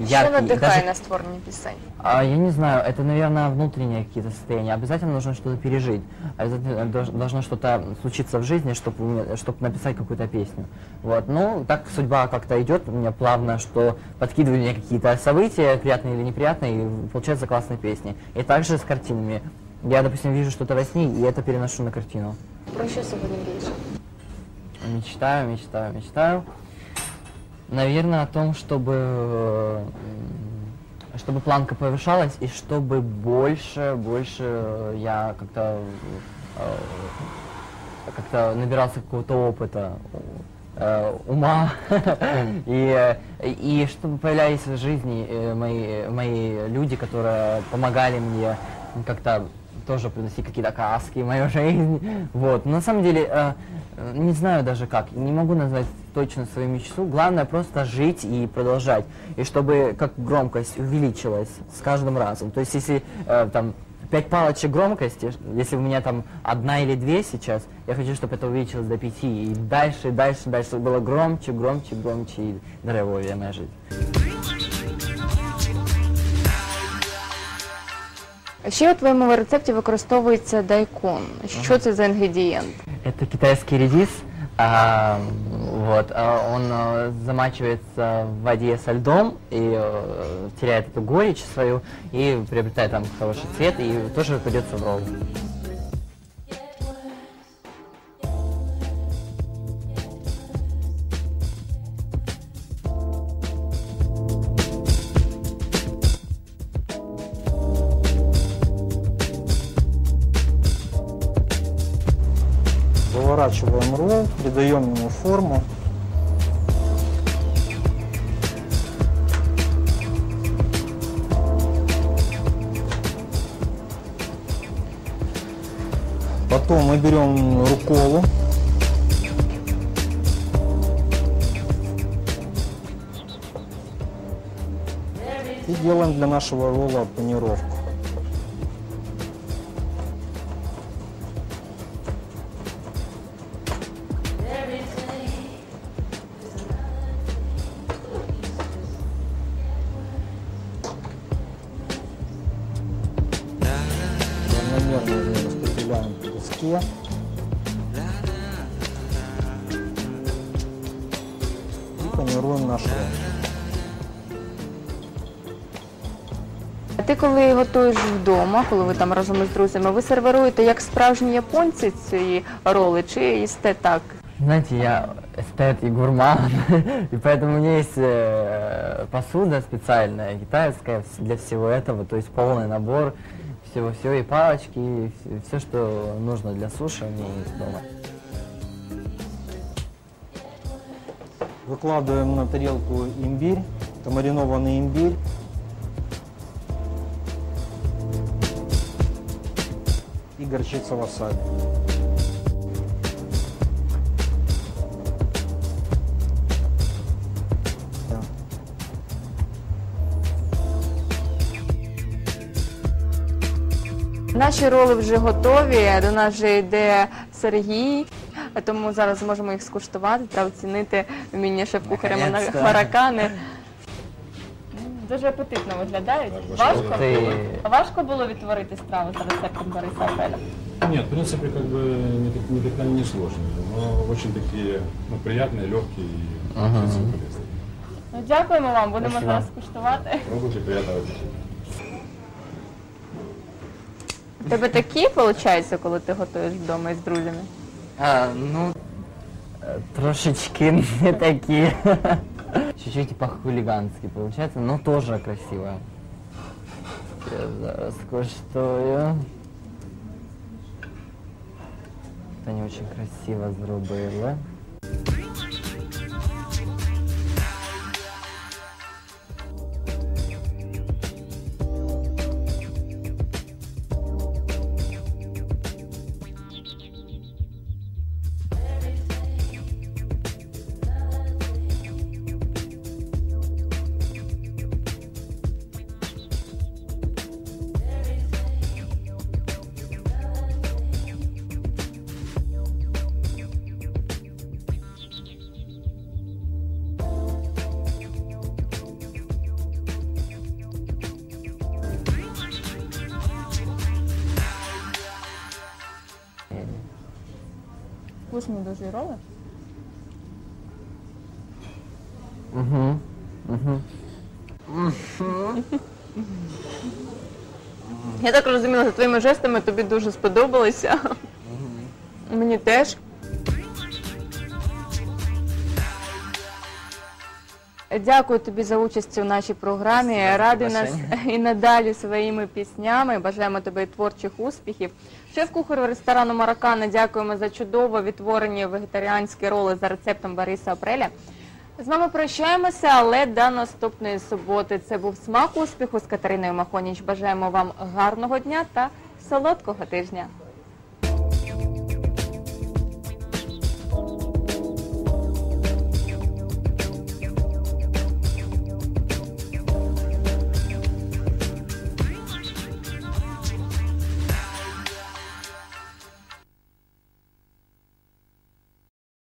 яркий. Що и надихає даже на створення пісень? А, я не знаю, это, наверное, внутренние какие-то состояния. Обязательно нужно что-то пережить. Обязательно дож- должно что-то случиться в жизни, чтобы, чтобы написать какую-то песню. Вот. Ну, так судьба как-то идет у меня плавно, что подкидываю мне какие-то события, приятные или неприятные, и получаются классные песни. И также с картинами. Я, допустим, вижу что-то во сне, и это переношу на картину. Про що сьогодні більше? Мечтаю, мечтаю, мечтаю. Наверное, о том, чтобы, э, чтобы планка повышалась и чтобы больше, больше я как-то э, как-то набирался какого-то опыта, э, ума. И, и чтобы появлялись в жизни мои, мои люди, которые помогали мне как-то тоже приносить какие-то краски в мою жизнь. Вот. Но на самом деле, э, э, не знаю даже как, не могу назвать точно свою мечту. Главное просто жить и продолжать. И чтобы как громкость увеличилась с каждым разом. То есть если э, там пять палочек громкости, если у меня там одна или две сейчас, я хочу, чтобы это увеличилось до пяти. И дальше, дальше, дальше, было громче, громче, громче и здоровее моя жизнь. Ще у твоєму рецепті використовується дайкон. Що це за інгредієнт? Это китайский редис. а, вот, а, он а, замачивается в воде со льдом и э, теряет эту горечь свою и приобретает там хороший цвет и тоже кладется в ролл. Заворачиваем ролл, придаем ему форму. Потом мы берем руколу. И делаем для нашего ролла панировку. распределяем по доске. И панируем наш ролл. А ти коли готуєш вдома, коли ви там разом із друзями, ви сервіруєте як справжні японці ці роли, чи їсте так? Знаете, я эстет и гурман, и поэтому у меня есть э, посуда специальная, китайская, вс- для всего этого, то есть полный набор Всего-всего, и палочки, и все, что нужно для суши у меня есть дома. Выкладываем на тарелку имбирь, это маринованный имбирь. И горчица васаби. Наші роли вже готові. До нас вже йде Сергій. Тому зараз зможемо їх скуштувати та оцінити вміння шеф-кухаря на Наконець-то. маракани. М, Дуже апетитно виглядають. Важко? Ты Важко було відтворити страву за рецептом Бориса Апеля? Нет, в принципе, как бы не, так- не, так- не сложные, но очень такие ну, приятные, легкие и Ага. в принципе, полезные. Ну, дякуємо вам, будемо Спасибо. зараз скуштувати. Пробуйте, приятного аппетита. У тебе такі виходить, коли ти готуєш вдома із друзями? А, ну, э, трошечки не такие. Чуть-чуть по-хулигански получается, но тоже красиво. Я зараз коштую. Они очень красиво зробили. Вкусні дуже роли. Угу. Угу. Я так розуміла, за твоїми жестами тобі дуже сподобалося. Мені теж. Дякую тобі за участь у нашій програмі. Спасибо, Радуй нас і надалі своїми піснями. Бажаємо тобі творчих успіхів. Шеф-кухар ресторану Маракана дякуємо за чудово відтворені вегетаріанські роли за рецептом Бориса Апреля. З вами прощаємося, але до наступної суботи. Це був смак успіху з Катериною Махоніч. Бажаємо вам гарного дня та солодкого тижня.